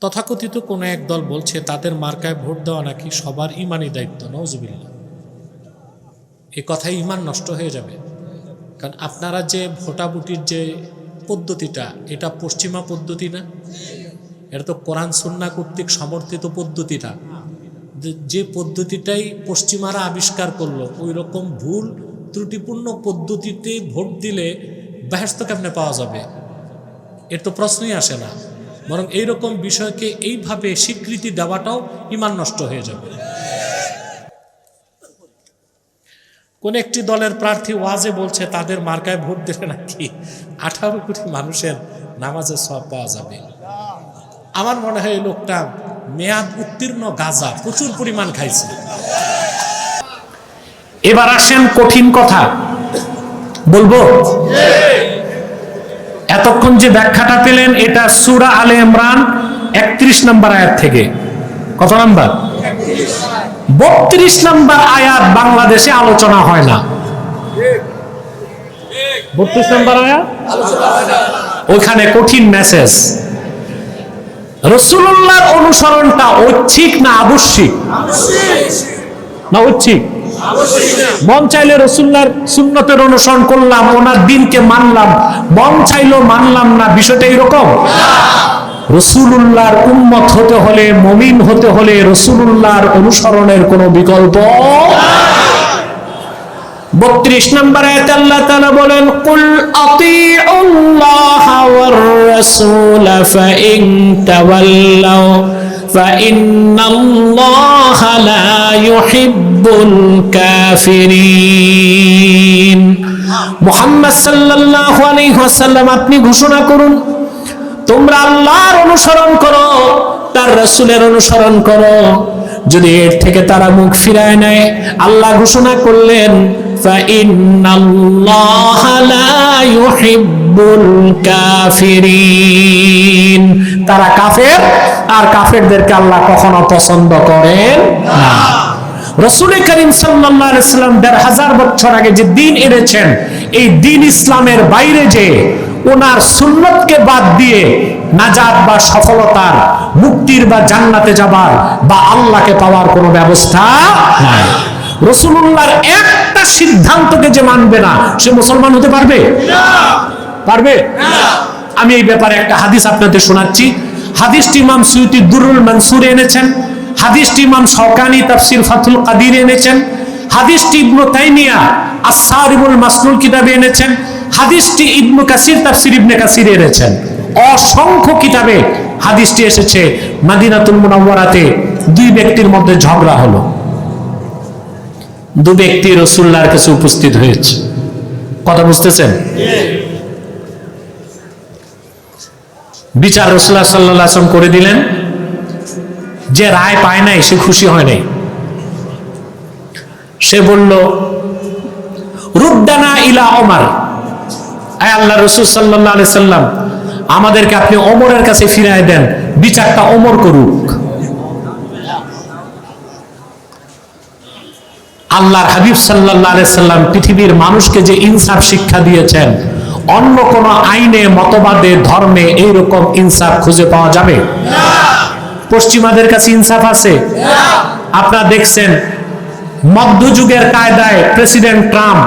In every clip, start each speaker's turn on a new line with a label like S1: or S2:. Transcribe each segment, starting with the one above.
S1: তথাকথিত কোনো এক দল বলছে, তাদের মার্কায় ভোট দেওয়া নাকি সবার ইমানই দায়িত্ব নওজবিল্লা এ কথায় ইমান নষ্ট হয়ে যাবে। কারণ আপনারা যে ভোটাভুটির যে পদ্ধতিটা, এটা পশ্চিমা পদ্ধতি না? এটা তো কোরআন, সুন্না কর্তৃক সমর্থিত পদ্ধতিটা। যে পদ্ধতিটাই পশ্চিমারা আবিষ্কার করল, ওই রকম ভুল, ত্রুটিপূর্ণ পদ্ধতিতে ভোট দিলে ব্যস্ত কেমনে পাওয়া যাবে? এর তো প্রশ্নই আসে না। বরং এইরকম বিষয়কে এইভাবে স্বীকৃতি দেওয়াটাও ইমান নষ্ট হয়ে যাবে। কোন একটি দলের প্রার্থী ওয়াজে বলছে, তাদের মার্কায় ভোট দিলে নাকি আঠারো কোটি মানুষের নামাজে সব পাওয়া যাবে? আমার মনে হয় এই লোকটা মেয়াদ উত্তীর্ণ গাজা প্রচুর পরিমাণ খাইছে। এবার আসেন কঠিন কথা। বলব? এতক্ষণ যে ব্যাখ্যাটা পেলেন এটা সুরা আলে ইমরান একত্রিশ নম্বর আয়াত থেকে। কত নাম্বার? বত্রিশ নম্বর আয়াত বাংলাদেশে আলোচনা হয় না। বত্রিশ নম্বর আয়াত? ওইখানে কঠিন মেসেজ রসুল্লাহর অনুসরণটা ঐচ্ছিক না আবশ্যিক। না ঐচ্ছিক? মন চাইলে রসুল্লার সুন্নতের অনুসরণ করলাম, ওনার দিনকে মানলাম। মন চাইলো মানলাম না, বিষয়টা এরকম রসুল্লাহর উম্মত হতে হলে, মমিন হতে হলে রসুল্লাহর অনুসরণের কোনো বিকল্প বত্রিশ নম্বর বলেন, কুল আতিউল্লাহ হিব্বুল কাফিরিন। মোহাম্মদ ওয়াসাল্লাম, আপনি ঘোষণা করুন। তোমরা আল্লাহর অনুসরণ করো, তার রাসূলের অনুসরণ করো। যদি এর থেকে তারা মুখ ফিরায় নেয়, আল্লাহ ঘোষণা করলেন তারা কাফের, আর কাফেরদেরকে আল্লাহ কখনো পছন্দ করেন না। রসুল করিম সাল্লাম দেড় হাজার বছর আগে যে দিন এনেছেন এই দিন ইসলামের বাইরে যে ওনার সুন্নতকে বাদ দিয়ে নাজাত বা সফলতার মুক্তির বা জান্নাতে যাবার বা আল্লাহকে পাওয়ার কোনো ব্যবস্থা নাই। রসুল্লাহর একটা সিদ্ধান্তকে যে মানবে না সে মুসলমান হতে পারবে? পারবে? আমি এই ব্যাপারে একটা হাদিস আপনাদের শোনাচ্ছি। হাদিসটি ইমাম সুইতি দুরুল মনসুর এনেছেন। হাদিসটি ইমাম শওকানি তাফসির ফাতুল কাদির এনেছেন। হাদিসটি ইবনু তাইমিয়া আসারিবুল মাসনুল কিতাবে এনেছেন। হাদিসটি ইবনু কাসির তাফসির ইবনে কাসির এনেছেন। অসংখ্য কিতাবে হাদিসটি এসেছে। মাদিনাতুল মুনাওয়ারাতে দুই ব্যক্তির মধ্যে ঝগড়া হলো। দু ব্যক্তি রসুল্লাহর কাছে উপস্থিত হয়েছে। কথা বুঝতেছেন? বিচার রসুল্লাহ সাল্লাহ আসলাম করে দিলেন। যে রায় পায় নাই, সে খুশি হয় নাই। সে বলল, রুদ্দানা ইলা ওমার। আয় আল্লাহ রসুল সাল্লাহ আলি সাল্লাম, আমাদেরকে আপনি ওমরের কাছে ফিরায় দেন, বিচারটা ওমর করুক। আল্লাহর হাবিব সাল্লাহ সাল্লাম পৃথিবীর মানুষকে যে ইনসাফ শিক্ষা দিয়েছেন, অন্য কোন আইনে, মতবাদে, ধর্মে এইরকম ইনসাফ খুঁজে পাওয়া যাবে? পশ্চিমাদের কাছে ইনসাফ আছে? আপনারা দেখছেন মধ্যযুগের কায়দায় প্রেসিডেন্ট ট্রাম্প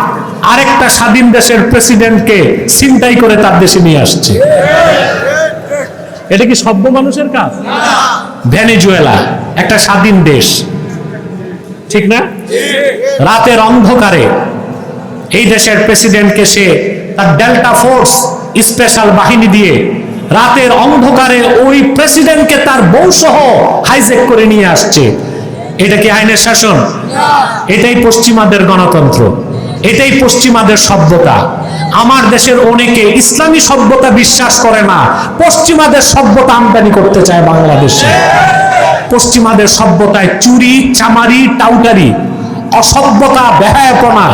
S1: আরেকটা স্বাধীন দেশের প্রেসিডেন্টকে ছিনতাই করে তার দেশে নিয়ে আসছে। এটা কি সভ্য মানুষের কাজ? ভেনেজুয়েলা, একটা স্বাধীন দেশ। ঠিক না? রাতের অন্ধকারে এই দেশের প্রেসিডেন্টকে সে তার ডেল্টা ফোর্স স্পেশাল বাহিনী দিয়ে রাতের অন্ধকারে ওই প্রেসিডেন্টকে তার বউ সহ হাইজেক করে নিয়ে আসছে। এটা কি আইনের শাসন? এটাই পশ্চিমাদের গণতন্ত্র। এটাই পশ্চিমাদের সভ্যতা। আমার দেশের অনেকে ইসলামী সভ্যতা বিশ্বাস করে না। পশ্চিমাদের সভ্যতা আমদানি করতে চায় বাংলাদেশে। পশ্চিমাদের সভ্যতায় চুরি, চামারি, টাউটারি, অসভ্যতা, বেহায়াপনা,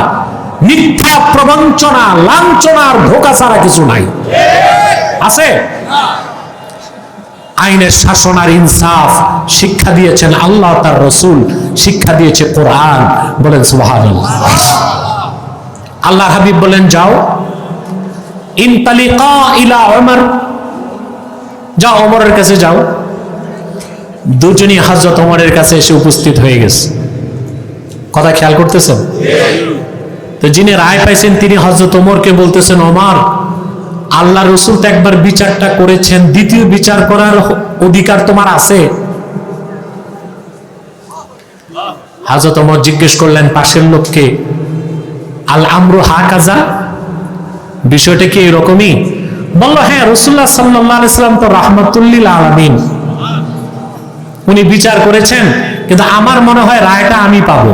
S1: মিথ্যা প্রবঞ্চনা, লাঞ্ছনার ধোকা ছাড়া কিছু নাই। আছে? আইনের শাসন আর ইনসাফ, শিক্ষা দিয়েছেন আল্লাহ তার রসুল, শিক্ষা দিয়েছে কোরআন, বলেন সুবাহান আল্লাহ হাবিব বলেন, যাও ইনতালিকা ওমর। যাও, ওমরের কাছে যাও। দুজনই ওমরের কাছে এসে উপস্থিত হয়ে গেছে। কথা খেয়াল করতেছেন? তো যিনি রায় পাইছেন, তিনি হজরত ওমরকে বলতেছেন, ওমর আল্লাহ রসুল তো একবার বিচারটা করেছেন, দ্বিতীয় বিচার করার অধিকার তোমার আছে? হাজরত ওমর জিজ্ঞেস করলেন, পাশের লোককে, আল আমরু হা কাজা বিষয়টা কি এরকমই? বলল হ্যাঁ রসুল্লাহ সাল্লাম তো রাহমাতুল্লিল আলমিন। উনি বিচার করেছেন, কিন্তু আমার মনে হয় রায়টা আমি পাব।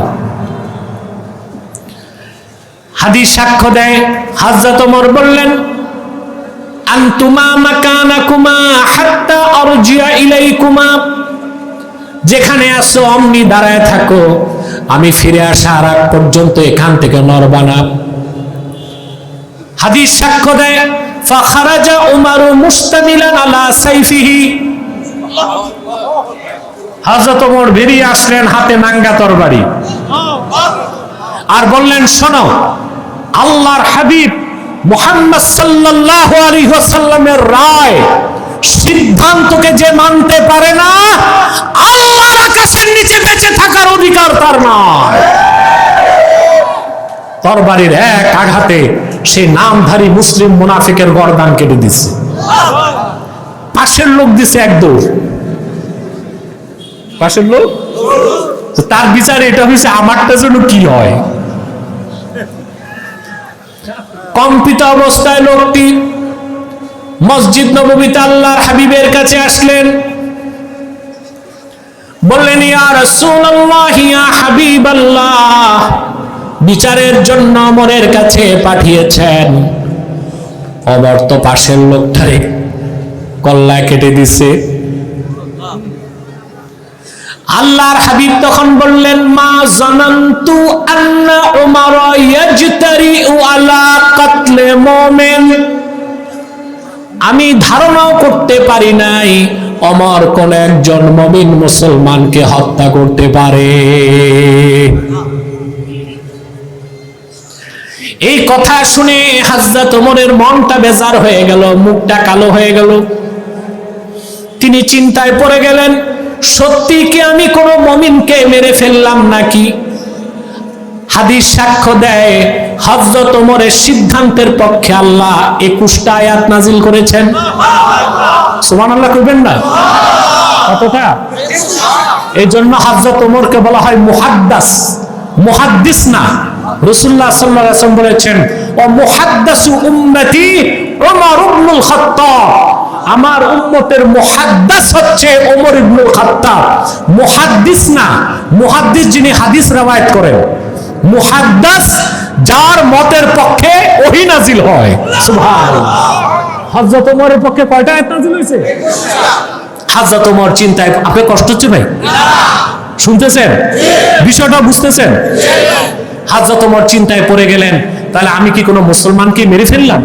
S1: হাদিস সাক্ষ্য দেয়, হাজরত ওমর বললেন আনতুমা মাকানাকুমা হাত্তা আরজিয়া ইলাইকুমা। যেখানে আসো অমনি দাঁড়ায় থাকো। আমি ফিরে আসার আগ পর্যন্ত এখান থেকে নরবানা হাদিস সাক্ষ্য দেয় ফাখারাজা উমারু মুস্তামিলান আলা সাইফিহি। হযরত ওমর বেরিয়ে আসলেন হাতে নাঙ্গা তরবারি। আর বললেন, শোনো, আল্লাহর হাবিব মুহাম্মদ সাল্লাল্লাহু আলাইহি ওয়াসাল্লামের রায় সিদ্ধান্তকে যে মানতে পারে না, আল্লাহর আকাশের নিচে বেঁচে থাকার অধিকার তার নয় তরবারির এক আঘাতে সে নামধারী মুসলিম মুনাফিকের গরদান কেটে দিছে। পাশের লোক দিছে এক পাশের লোক? তার বিচার এটা হয়েছে আমারটা যেন কি হয়? কম্পিত অবস্থায় লোকটি মসজিদ নবমীতে আল্লাহর হাবিবের কাছে আসলেন। বললেন বিচারের জন্য মনের কাছে পাঠিয়েছেন। অমর তো পাশের লোকটারে কল্লা কেটে দিছে। আল্লাহর হাবিব তখন বললেন, মা জানান্তু আন্না উমার ইয়াজতারি আলা কাতলে মুমিন। আমি ধারণাও করতে পারি নাই অমর কোন একজন মমিন মুসলমানকে হত্যা করতে পারে। এই কথা শুনে হাজরত ওমরের মনটা বেজার হয়ে গেল, মুখটা কালো হয়ে গেল। তিনি চিন্তায় পড়ে গেলেন সত্যি কি আমি কোনো মমিনকে মেরে ফেললাম নাকি? হাদিস সাক্ষ্য দেয় হজরত ওমরের সিদ্ধান্তের পক্ষে আল্লাহ একুশটা আয়াত নাজিল করেছেন। সুমান আল্লাহ করবেন না? কতটা? এই জন্য হজরত ওমরকে বলা হয় মুহাদ্দাস। মুহাদ্দিস না রসুল্লাহ সাল্লাহ বলেছেন ও মুহাদ্দাসু উম্মতি ওমর ইবনুল খাত্তাব। আমার উম্মতের মুহাদ্দাস হচ্ছে ওমর ইবনুল খাত্তাব। মুহাদ্দিস না, মুহাদ্দিস যিনি হাদিস রওয়ায়াত করেন। মুহাদ্দাস যার মতের পক্ষে ওহী নাজিল হয়। সুবহানাল্লাহ। হযরত ওমরের পক্ষে কয়টা আয়াত নাজিল হয়েছে? হযরত ওমর চিন্তায় আপনি কষ্ট হচ্ছে ভাই? শুনতেছেন? বিষয়টা বুঝতেছেন? হাজরত ওমর চিন্তায় পড়ে গেলেন, তাহলে আমি কি কোনো মুসলমানকে মেরে ফেললাম?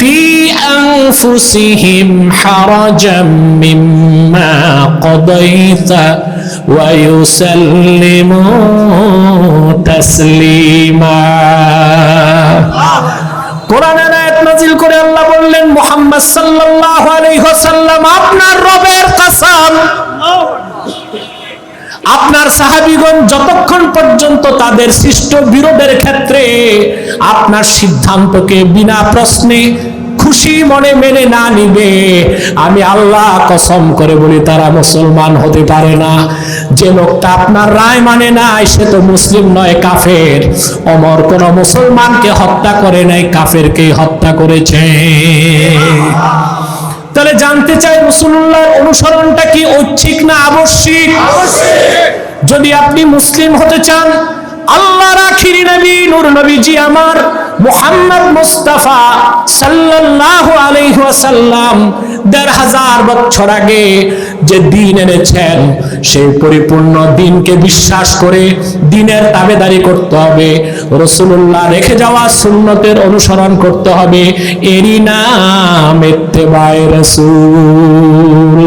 S1: في أنفسهم حرجا مما قضيت ويسلموا تسليما কোরআনের আয়াত নাজিল করে আল্লাহ বললেন মুহাম্মদ সাল্লাল্লাহু আলাইহি ওয়াসাল্লাম আপনার রবের কসম আপনার সাহাবিগণ যতক্ষণ পর্যন্ত তাদের সৃষ্ট বিরোধের ক্ষেত্রে আপনার সিদ্ধান্তকে বিনা প্রশ্নে খুশি মনে মেনে না নিবে, আমি আল্লাহ কসম করে বলি, তারা মুসলমান হতে পারে না। যে লোকটা আপনার রায় মানে না সে তো মুসলিম নয়, কাফের। অমর কোন মুসলমানকে হত্যা করে নাই কাফেরকে হত্যা করেছে। তাহলে জানতে চাই রসুল্লাহর অনুসরণটা কি ঐচ্ছিক না আবশ্যিক। যদি আপনি মুসলিম হতে চান আল্লাহর আখিরি নবী, নূর নবীজি আমার। মুহাম্মদ মুস্তাফা সাল্লাল্লাহু আলাইহি ওয়াসাল্লাম দেড় হাজার বছর আগে যে দিন এনেছেন, সেই পরিপূর্ণ দিনকে বিশ্বাস করে দিনের দাবেদারি করতে হবে রসুল্লাহ রেখে যাওয়া সুন্নতের অনুসরণ করতে হবে। এরই নাম ইত্তেবায়ে রসুল।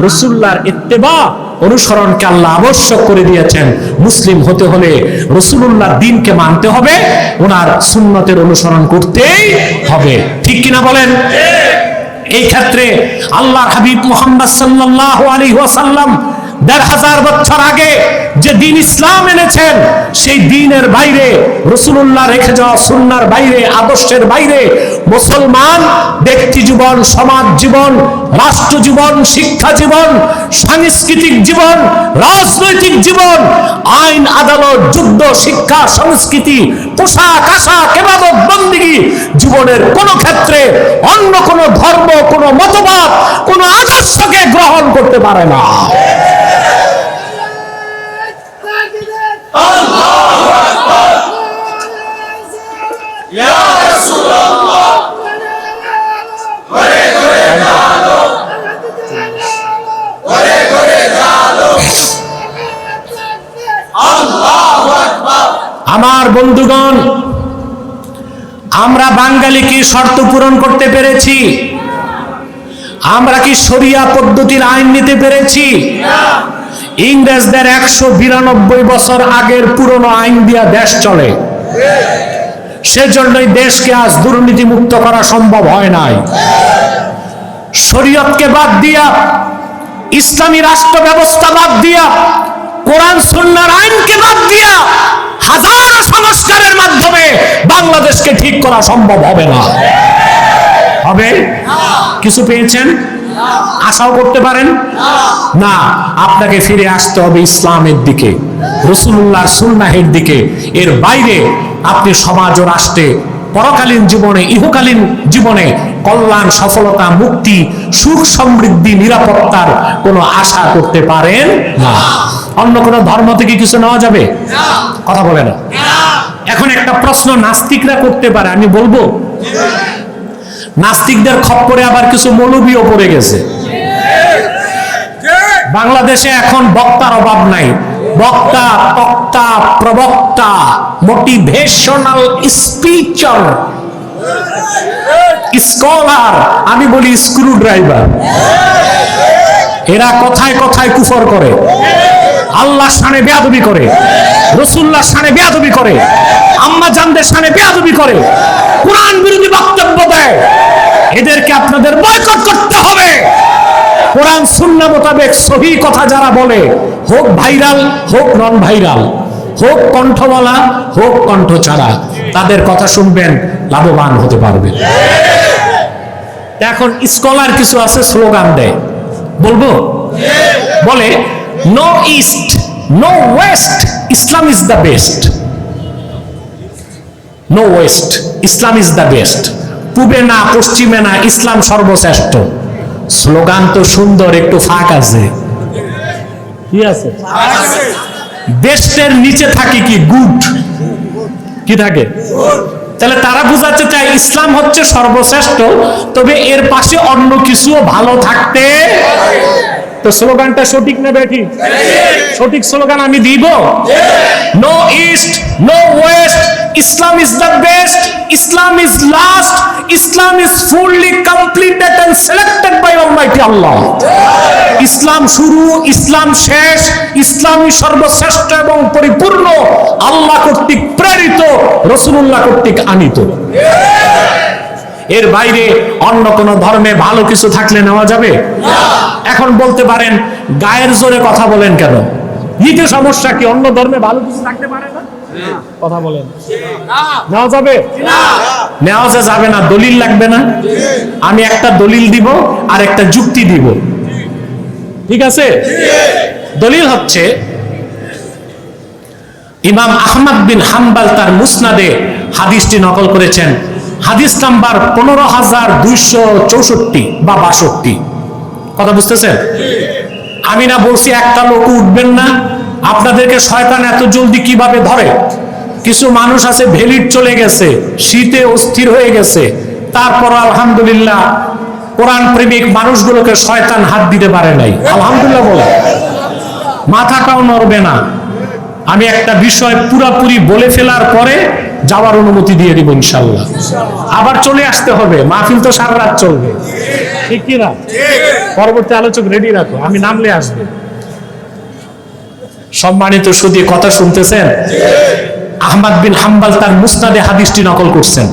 S1: রসুল্লাহর ইত্তেবা অনুসরণকে আল্লাহ আবশ্যক করে দিয়েছেন। মুসলিম হতে হলে রসুল্লাহ দিনকে মানতে হবে ওনার সুন্নতের অনুসরণ করতেই হবে। ঠিক কিনা বলেন? এই ক্ষেত্রে আল্লাহ হাবিব মোহাম্মদ সাল্লাহ আলী ওয়াসাল্লাম দেড় হাজার বছর আগে যে দিন ইসলাম এনেছেন, সেই দিনের বাইরে রসুল্লাহ রেখে যাওয়া সুন্নার বাইরে, আদর্শের বাইরে, মুসলমান, ব্যক্তি জীবন, সমাজ জীবন, রাষ্ট্র জীবন, শিক্ষা জীবন, সাংস্কৃতিক জীবন, রাজনৈতিক জীবন, আইন, আদালত, যুদ্ধ, শিক্ষা, সংস্কৃতি, পোশাক, আশাক, এবাদত, বন্দিগি, জীবনের কোন ক্ষেত্রে অন্য কোন ধর্ম, কোন মতবাদ, কোন আদর্শকে গ্রহণ করতে পারে না। আমার বন্ধুগণ, আমরা বাঙালি কি শর্ত পূরণ করতে পেরেছি? আমরা কি শরিয়া পদ্ধতির আইন নিতে পেরেছি? ইংরেজদের একশো বিরানব্বই বছর আগের পুরনো আইন দিয়া দেশ চলে। সেজন্যই দেশকে আজ দুর্নীতি মুক্ত করা সম্ভব হয় নাই। শরীয়তকে বাদ দিয়া, ইসলামী রাষ্ট্র ব্যবস্থা বাদ দিয়া, কোরআন, সুন্নার আইনকে বাদ দিয়া হাজারো সংস্কারের মাধ্যমে বাংলাদেশকে ঠিক করা সম্ভব হবে না। হবে? কিছু পেয়েছেন? আশাও করতে পারেন? না, আপনাকে ফিরে আসতে হবে ইসলামের দিকে রসুল্লাহ সুন্নাহের দিকে। এর বাইরে আপনি সমাজ ও রাষ্ট্রে পরকালীন জীবনে, ইহকালীন জীবনে কল্যাণ, সফলতা, মুক্তি, সুখ সমৃদ্ধি, নিরাপত্তার কোনো আশা করতে পারেন না। অন্য কোনো ধর্ম থেকে কিছু নেওয়া যাবে? কথা বলে না। এখন একটা প্রশ্ন নাস্তিকরা করতে পারে, আমি বলব? নাস্তিকদের খপ্পরে আবার কিছু মৌলবীও পড়ে গেছে। বাংলাদেশে এখন বক্তার অভাব নাই। বক্তা তক্তা প্রবক্তা মোটিভেশনাল স্পিচার স্কলার আমি বলি স্ক্রু ড্রাইভার এরা কথায় কথায় কুফর করে। আল্লাহ সানে বেয়াদবি করে। রসুল্লাহ সানে বেয়াদবি করে। আম্মা জানদের সানে বেয়াদবি করে। কোরআন বিরোধী বক্তব্য দেয়। এদেরকে আপনাদের বয়কট করতে হবে। কোরআন সুন্না মোতাবেক সহি কথা যারা বলে, হোক ভাইরাল, হোক নন ভাইরাল হোক কণ্ঠওয়ালা, হোক কণ্ঠ ছাড়া তাদের কথা শুনবেন, লাভবান হতে পারবেন। এখন স্কলার কিছু আছে স্লোগান দেয়। বলব? বলে no east no west Islam is the best no west Islam is the best পূবে না, পশ্চিমে না, ইসলাম সর্বশ্রেষ্ঠ। স্লোগান তো সুন্দর, একটু ফাঁক আছে। কি আছে? বেস্টের নিচে থাকে কি? গুড। কি থাকে? তাহলে তারা বুঝাচ্ছে চায় ইসলাম হচ্ছে সর্বশ্রেষ্ঠ, তবে এর পাশে অন্য কিছুও ভালো থাকতে তো স্লোগানটা সঠিক না বেঠিক সঠিক স্লোগান আমি দিব? No east no west Islam is the best Islam is last Islam is fully completed and selected by almighty Allah ইসলাম শুরু ইসলাম শেষ ইসলামই সর্বশ্রেষ্ঠ এবং পরিপূর্ণ, আল্লাহ কর্তৃক প্রেরিত রসুল্লাহ কর্তৃক আনিত। এর বাইরে অন্য কোন ধর্মে ভালো কিছু থাকলে নেওয়া যাবে? এখন বলতে পারেন গায়ের জোরে কথা বলেন কেন? নিতে সমস্যা কি? অন্য ধর্মে ভালো কিছু থাকতে পারে না? কথা বলেন। নেওয়া যাবে? নেওয়া যাবে না দলিল লাগবে না? আমি একটা দলিল দিব আর একটা যুক্তি দিব। ঠিক আছে? দলিল হচ্ছে ইমাম আহমদ বিন হাম্বাল তার মুসনাদে হাদিসটি নকল করেছেন। হাদিস নাম্বার পনেরো হাজার দুইশো চৌষট্টি বা বাষট্টি। কথা বুঝতেছেন আমি না বলছি একটা লোক উঠবেন না, আপনাদেরকে শয়তান এত জলদি কীভাবে ধরে? কিছু মানুষ আছে ভেলিট চলে গেছে, শীতে অস্থির হয়ে গেছে। তারপর আলহামদুলিল্লাহ, কোরআন প্রেমিক মানুষগুলোকে শয়তান হাত দিতে পারে নাই। আলহামদুলিল্লাহ বলে। মাথাটাও নড়বে না। আমি একটা বিষয় পুরাপুরি বলে ফেলার পরে যাওয়ার অনুমতি দিয়ে দিব ইনশাল্লাহ। আবার চলে আসতে হবে, মাহফিল তো সারা রাত চলবে। ঠিক কি না পরবর্তী আলোচক রেডি রাখো, আমি নামলে আসবে। সম্মানিত সুদী, কথা শুনতেছেন? আহমদ বিন হাম্বাল তার মুসনাদে হাদিসটি নকল করছেন।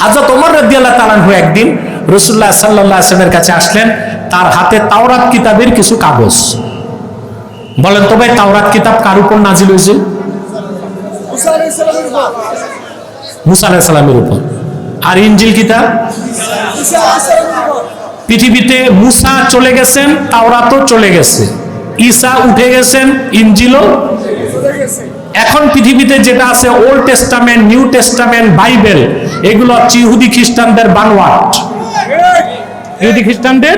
S1: হাজরত ওমর রাদিয়াল্লাহু আনহু একদিন রাসূলুল্লাহ সাল্লাল্লাহু আলাইহি কাছে আসলেন, তার হাতে তাওরাত কিতাবের কিছু কাগজ। বলেন তো ভাই তাওরাত কিতাব কার উপর নাজিল হয়েছে? মুসা আলাইহিস সালামের উপর। আর ইনজিল কিতাব পৃথিবীতে মুসা চলে গেছেন তাওরাতও চলে গেছে। ঈসা উঠে গেছেন ইনজিলও এখন পৃথিবীতে যেটা আছে old testament new testament Bible এগুলো হচ্ছে ইহুদি খ্রিস্টানদের বানওয়াট ইহুদি খ্রিস্টানদের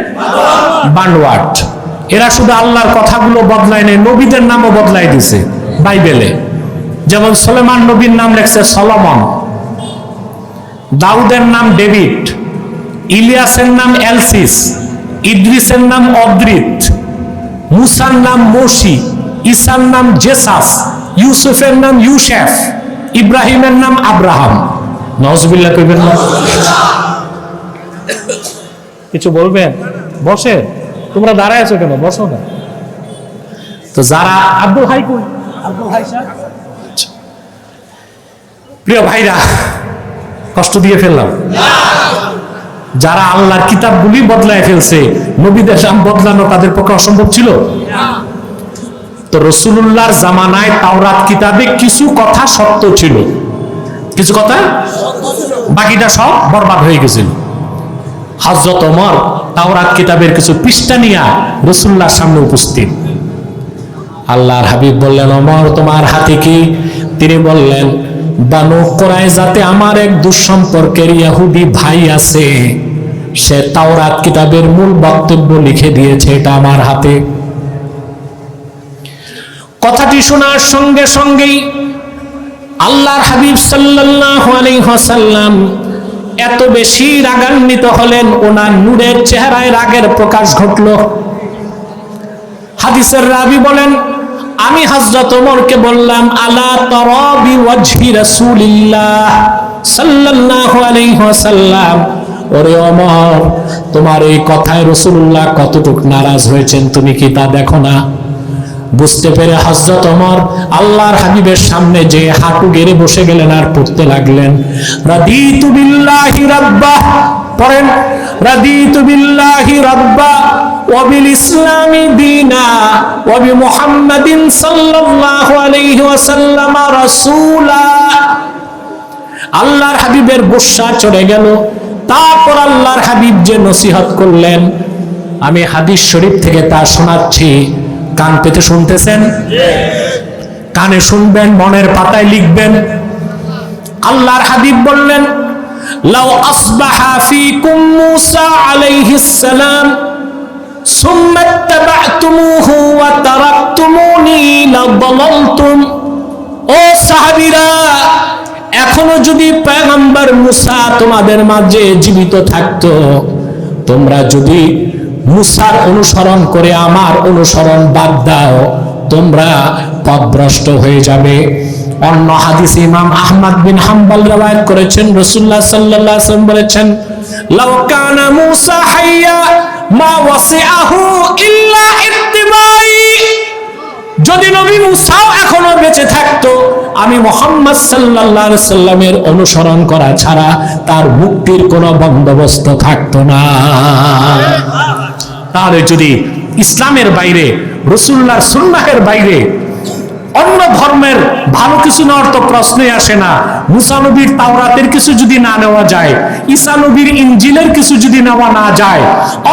S1: বানওয়াট এরা শুধু আল্লাহর কথাগুলো বদলায় নেই নবীদের নামও বদলাই দিছে বাইবেলে। যেমন সলেমান নবীর নাম লেখছে সলমন, দাউদের নাম ডেভিড, ইলিয়াসের নাম এলসিস, ইদ্রিসের নাম অদ্রিত, মুসার নাম মোশি, ঈসার নাম জেসাস, ইউসুফের নাম ইউসেফ, ইব্রাহিমের নাম আব্রাহাম। নজবিল্লা কইবেন না? কিছু বলবেন? বসে। তোমরা দাঁড়ায় আছো কেন? বসো না। তো যারা আব্দুল হাই আব্দুল হাই সাহেব। প্রিয় ভাইরা, কষ্ট দিয়ে ফেললাম। যারা আল্লাহর কিতাবগুলি বদলায় ফেলছে, নবীদের নাম বদলানো তাদের পক্ষে অসম্ভব ছিল? তো রসুল্লাহর জামানায় তাওরাত কিতাবে কিছু কথা সত্য ছিল। কিছু কথা? বাকিটা সব বরবাদ হয়ে গেছিল। হজরত ওমর তাওরাত কিতাবের কিছু পৃষ্ঠা নিয়া রসুল্লাহর সামনে উপস্থিত। আল্লাহর হাবিব বললেন অমর তোমার হাতে কি? তিনি বললেন বানু যাতে আমার এক দুঃসম্পর্কের ইয়াহুদি ভাই আছে। সে তাওরাত কিতাবের মূল বক্তব্য লিখে দিয়েছে, এটা আমার হাতে। কথাটি শোনার সঙ্গে সঙ্গেই আল্লাহর হাবিব সাল্লাল্লাহু আলাইহি ওয়াসাল্লাম এত বেশি রাগান্বিত হলেন, ওনার নূরের চেহারায় রাগের প্রকাশ ঘটল। হাদিসের রাবি বলেন আমি হযরত ওমরকে বললাম, আলা তারাবি ওয়াজহি রাসূলিল্লাহ সাল্লাল্লাহু আলাইহি ওয়াসাল্লাম। ওরে ওমর, তোমার এই কথায় রাসূলুল্লাহ কতটুক নারাজ হয়েছেন তুমি কি তা দেখো না? বুঝতে পেরে হজরত ওমর আল্লাহর হাবিবের সামনে যে হাঁটু গেড়ে বসে গেলেন আর পড়তে লাগলেন। রাদিতু বিল্লাহি রাব্বা পড়েন, রাদিতু বিল্লাহি রাব্বা ওয়া বিল ইসলামি দীনা ওয়া বি মুহাম্মাদিন সাল্লাল্লাহু আলাইহি ওয়াসাল্লাম রাসূলা। আল্লাহর হাবিবের গোসা চড়ে গেল। তারপর আল্লাহর হাবিব যে নসিহত করলেন, আমি হাদিস শরীফ থেকে তা শোনাচ্ছি। কান পেতে শুনতেছেন? কানে শুনবেন, মনের পাতায় লিখবেন। আল্লাহর হাবিব বললেন লাউ আসবাহা ফিকুম মূসা আলাইহিস সালাম ثم اتبعتموه وتركتموني لضللتم ও সাহাবীরা এখনো যদি পয়গম্বর মুসা তোমাদের মাঝে জীবিত থাকতো তোমরা যদি মুসার অনুসরণ করে আমার অনুসরণ বাদ দাও তোমরা পথভ্রষ্ট হয়ে যাবে অন্য হাদিস ইমাম আহমদ বিন হাম্বল রওয়ায়াত করেছেন, রাসূলুল্লাহ সাল্লাল্লাহু আলাইহি ওয়াসাল্লাম বলেছেন, লাউ কানা মুসা হাইয়া মা ওয়াসিআহু ইল্লা ইত্তিবাই। যদি নবী মুসাও এখনও বেঁচে থাকতো, আমি মোহাম্মদ সাল্লাল্লাহু আলাইহি সাল্লামের অনুসরণ করা ছাড়া তার মুক্তির কোনো বন্দোবস্ত থাকতো না। তাহলে যদি ইসলামের বাইরে রসুল্লাহর সুন্নাহের বাইরে অন্য ধর্মের ভালো কিছু নেওয়ার তো প্রশ্নই আসে না। মুসানবীর তাওরাতের কিছু যদি না নেওয়া যায় ঈসানবীর ইঞ্জিলের কিছু যদি নেওয়া না যায়,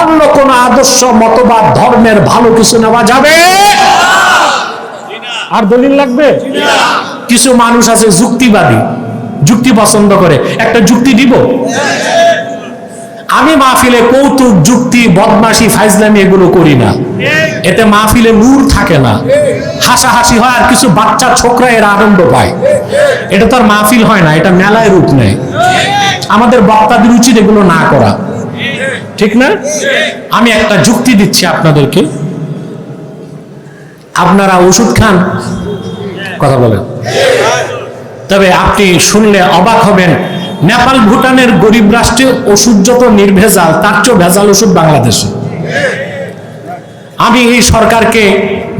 S1: অন্য কোন আদর্শ, মতবাদ, ধর্মের ভালো কিছু নেওয়া যাবে? আর দলিল লাগবে? কিছু মানুষ আছে যুক্তিবাদী, যুক্তি পছন্দ করে। একটা যুক্তি দিব? আমি মাহফিলে কৌতুক, যুক্তি, বদমাশি, ফাইজলামি এগুলো করি না। এতে মাহফিলে নূর থাকে না। হাসাহাসি হয় আর কিছু বাচ্চা ছোকরা এর আনন্দ পায়। এটা তো আর মাহফিল হয় না, এটা মেলায় রূপ নেয়। আমাদের বক্তাদের উচিত এগুলো না করা। ঠিক না? আমি একটা যুক্তি দিচ্ছি আপনাদেরকে। আপনারা ওষুধ খান? কথা বলেন। তবে আপনি শুনলে অবাক হবেন নেপাল, ভুটানের গরিব রাষ্ট্রে ওষুধ যত নির্ভেজাল, তার চেয়েও ভেজাল ওষুধ বাংলাদেশে। আমি এই সরকারকে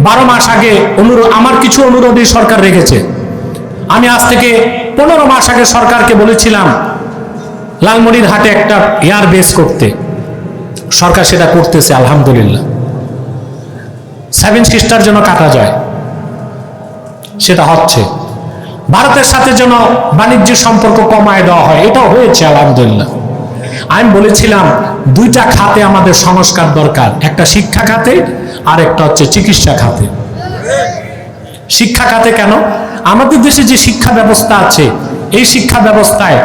S1: বারো মাস আগে অনুরোধ, আমার কিছু অনুরোধ এই সরকার রেখেছে। আমি আজ থেকে পনেরো মাস আগে সরকারকে বলেছিলাম লালমনির হাটে একটা এয়ার বেস করতে। সরকার সেটা করতেছে, আলহামদুলিল্লাহ। সেভেন সিস্টার যেন কাটা যায়, সেটা হচ্ছে। ভারতের সাথে যেন বাণিজ্য সম্পর্ক কমায় দেওয়া হয় এটাও হয়েছে আলহামদুলিল্লাহ। আমি বলেছিলাম দুইটা খাতে আমাদের সংস্কার দরকার একটা শিক্ষা খাতে আর একটা হচ্ছে চিকিৎসা খাতে। শিক্ষা খাতে কেন? আমাদের দেশে যে শিক্ষা ব্যবস্থা আছে এই শিক্ষা ব্যবস্থায়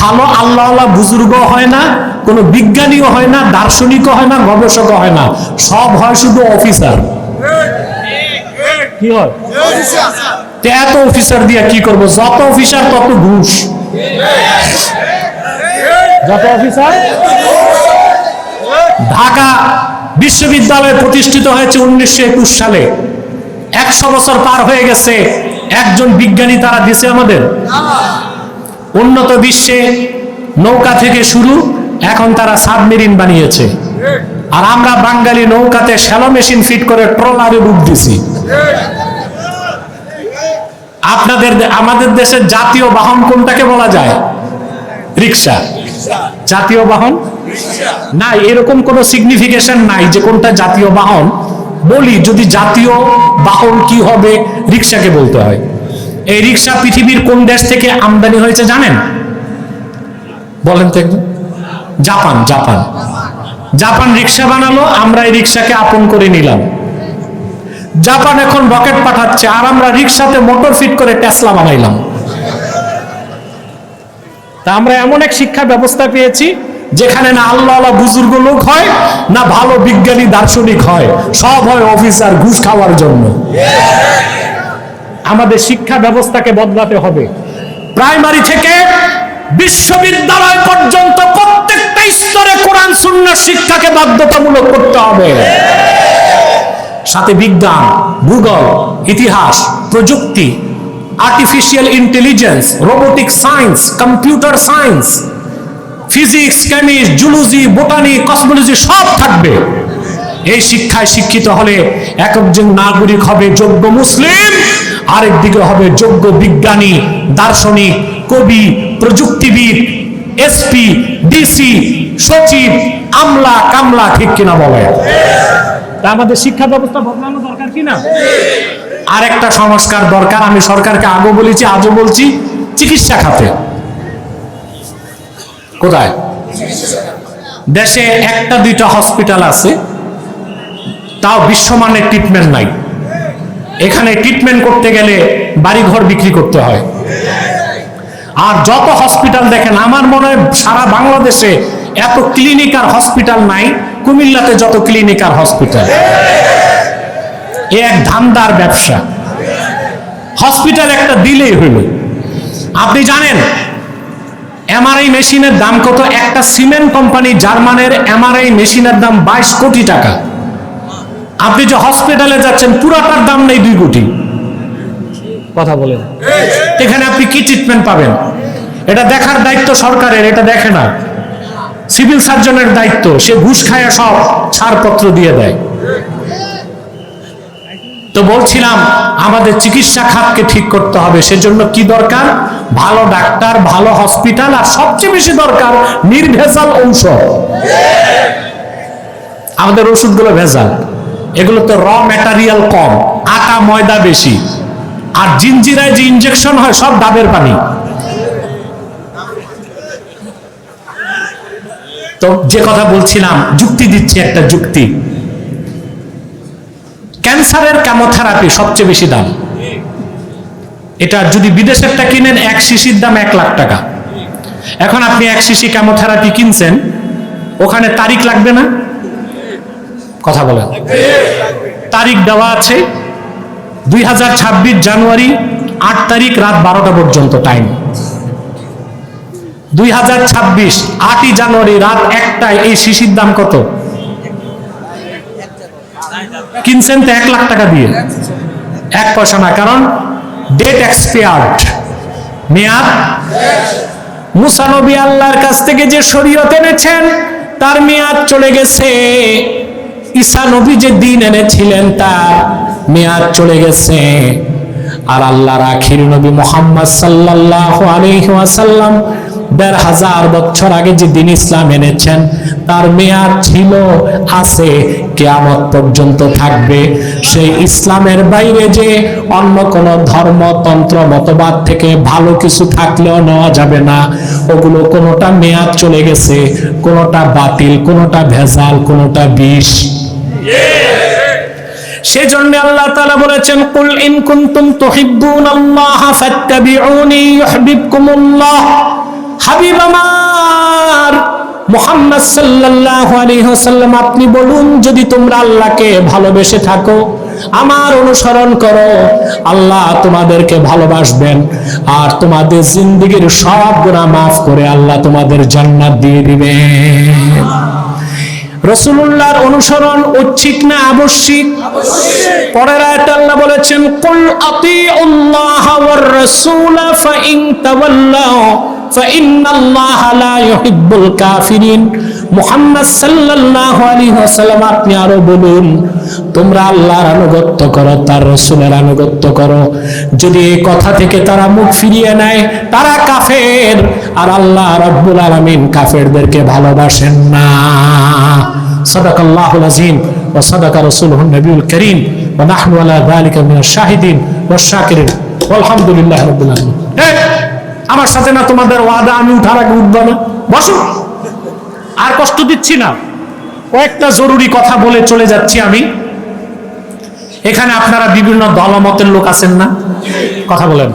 S1: ভালো আল্লাহ বুজুর্গ হয় না কোনো বিজ্ঞানীও হয় না দার্শনিকও হয় না গবেষকও হয় না। সব হয় শুধু অফিসার। কি হয়? এত অফিসার দিয়ে কি করব? যত অফিসার তত ঘুষ। যত অফিসার ঢাকা বিশ্ববিদ্যালয় প্রতিষ্ঠিত হয়েছে উনিশশো একুশ সালে। একশো বছর পার হয়ে গেছে। একজন বিজ্ঞানী তারা দিছে আমাদের। উন্নত বিশ্বে নৌকা থেকে শুরু, এখন তারা সাবমেরিন বানিয়েছে। আর আমরা বাঙালি নৌকাতে শ্যালো মেশিন ফিট করে ট্রলারে ডুব দিছি। আপনাদের আমাদের দেশের জাতীয় বাহন কোনটাকে বলা যায়? রিক্সা। জাতীয় বাহন? না এরকম কোনো সিগনিফিকেশন নাই যে কোনটা জাতীয় বাহন। বলি, যদি জাতীয় বাহন কি হবে, রিক্সাকে বলতে হয়। এই রিক্সা পৃথিবীর কোন দেশ থেকে আমদানি হয়েছে জানেন? বলেন তো একদম জাপান জাপান। জাপান রিক্সা বানালো, আমরা এই রিক্সাকে আপন করে নিলাম। জাপান এখন রকেট পাঠাচ্ছে, আর আমরা রিক্সাতে মোটর ফিট করে টেসলা বানাইলাম। তা আমরা এমন এক শিক্ষা ব্যবস্থা পেয়েছি, যেখানে না আল্লাহ আল্লাহ বুজুর্গ লোক হয়, না ভালো বিজ্ঞানী দার্শনিক হয়। সব হয় অফিসার ঘুষ খাওয়ার জন্য। আমাদের শিক্ষা ব্যবস্থাকে বদলাতে হবে। প্রাইমারি থেকে বিশ্ববিদ্যালয় পর্যন্ত প্রত্যেকটা স্তরে কোরআন শূন্য শিক্ষাকে বাধ্যতামূলক করতে হবে। সাথে বিজ্ঞান, ভূগোল, ইতিহাস, প্রযুক্তি artificial intelligence robotic science computer science physics chemist zoology botany cosmology সব থাকবে। এই শিক্ষায় শিক্ষিত হলে এক একজন নাগরিক হবে যোগ্য মুসলিম, আরেক দিকে হবে যোগ্য বিজ্ঞানী, দার্শনিক, কবি, প্রযুক্তিবিদ, এসপি, ডিসি, সচিব, আমলা কামলা ঠিক কিনা বলে। তা আমাদের শিক্ষা ব্যবস্থা বদলানো দরকার কি না? আর একটা সংস্কার দরকার, আমি সরকারকে আগে বলেছি, আজও বলছি, চিকিৎসা খাতে। কোথায়? দেশে একটা দুইটা হসপিটাল আছে, তাও বিশ্বমানের ট্রিটমেন্ট নাই। এখানে ট্রিটমেন্ট করতে গেলে বাড়িঘর বিক্রি করতে হয়। আর যত হসপিটাল দেখেন, আমার মনে হয় সারা বাংলাদেশে এত ক্লিনিক আর হসপিটাল নাই, কুমিল্লাতে যত ক্লিনিক আর হসপিটাল এ এক ধান্দার ব্যবসা। হসপিটাল একটা দিলেই হইল। আপনি জানেন এমআরআই মেশিনের দাম কত? একটা সিমেন্ট কোম্পানি জার্মানের এমআরআই মেশিনের দাম বাইশ কোটি টাকা। আপনি যে হসপিটালে যাচ্ছেন, পুরাটার দাম নেই দুই কোটি। কথা বলেন। এখানে আপনি কি ট্রিটমেন্ট পাবেন? এটা দেখার দায়িত্ব সরকারের, এটা দেখে না। সিভিল সার্জনের দায়িত্ব। সে ঘুষ খায় সব ছাড়পত্র দিয়ে দেয়। তো বলছিলাম, আমাদের চিকিৎসা খাতকে ঠিক করতে হবে। সেজন্য কি দরকার? ভালো ডাক্তার, ভালো হসপিটাল আর সবচেয়ে বেশি দরকার নির্ভেজাল ঔষধ। আমাদের ওষুধগুলো ভেজাল। এগুলোতে র ম্যাটারিয়াল কম, আটা, ময়দা বেশি। আর জিঞ্জিরায় যে ইনজেকশন হয়, সব ডাবের পানি। তো যে কথা বলছিলাম, যুক্তি দিচ্ছি একটা যুক্তি। ক্যান্সারের কেমোথেরাপি সবচেয়ে বেশি দাম। এটা যদি বিদেশেরটা কিনেন, এক শিশির দাম এক লাখ টাকা। এখন আপনি এক শিশি কেমোথেরাপি কিনছেন, ওখানে তারিখ লাগবে না? কথা বলেন। তারিখ দেওয়া আছে দুই হাজার ছাব্বিশ জানুয়ারি, আট তারিখ রাত বারোটা পর্যন্ত টাইম দুই হাজার ছাব্বিশ, আটই জানুয়ারি রাত একটায় এই শিশির দাম কত? কিনছেন তো এক লাখ টাকা দিয়ে। এক পয়সা না, কারণ ডেট মেয়াদ? মুসানবী আল্লাহর কাছ থেকে যে শরীয়ত এনেছেন, তার মেয়াদ চলে গেছে। ঈসা নবী যে দিন এনেছিলেন, তার মেয়াদ চলে গেছে। আর আল্লাহর আখির নবী মোহাম্মদ সাল্লাল্লাহু আলাইহি ওয়াসাল্লাম দেড় হাজার বছর আগে যে দিন ইসলাম এনেছেন, তার মেয়াদ ছিল আছে, কেয়ামত পর্যন্ত থাকবে। সেই ইসলামের বাইরে যে অন্য কোন ধর্মতন্ত্র মতবাদ থেকে ভালো কিছু থাকলেও নেওয়া যাবে না। ওগুলো কোনোটা মেয়াদ চলে গেছে, কোনোটা বাতিল, কোনোটা ভেজাল, কোনোটা বিষ। সেজন্য আল্লাহ তাআলা বলেছেন, কুল ইন কুনতুম তুহিব্বুনাল্লাহ ফাত্তাবিউনি ইউহিব্বুকুমুল্লাহ। হাবিব আমার মুহাম্মদ ওয়াসাল্লাম আপনি বলুন যদি তোমরা আল্লাহকে ভালোবেসে থাকো আমার অনুসরণ করো আল্লাহ তোমাদেরকে ভালোবাসবেন। আর তোমাদের জিন্দেগীর সব গুনাহ মাফ করে আল্লাহ তোমাদের জান্নাত দিয়ে দিবেন। রসুল্লাহর অনুসরণ ঐচ্ছিক না আবশ্যিক? পরের আয়াতে আল্লাহ বলেছেন কুল আতিউল্লাহ ওয়ার রাসূল তাওয়াল্লাউ। ফাইন্নাল্লাহা লা ইউহিব্বুল কাফিরিন মুহাম্মদ সাল্লাল্লাহু আলাইহি ওয়াসাল্লাম আপনি আরো বলুন তোমরা আল্লাহর আনুগত্য করো তার রসুলের আনুগত্য করো যদি এই কথা থেকে তারা মুখ ফিরিয়ে নেয় তারা কাফের আর আল্লাহ রাব্বুল আলামিন কাফেরদেরকে ভালোবাসেন না صدق الله العظيم وصدق رسوله النبي الكريم ونحن على ذلك من الشاهدين والشاكرين والحمد لله رب العالمين এই, আমার সাথে না তোমাদের ওয়াদা, আমি উঠার আগে উঠবো না। বসো। আর কষ্ট দিচ্ছি না। কয়েকটা জরুরি কথা বলে চলে যাচ্ছি আমি। এখানে আপনারা বিভিন্ন দলমতের লোক আছেন না? কথা বলেন।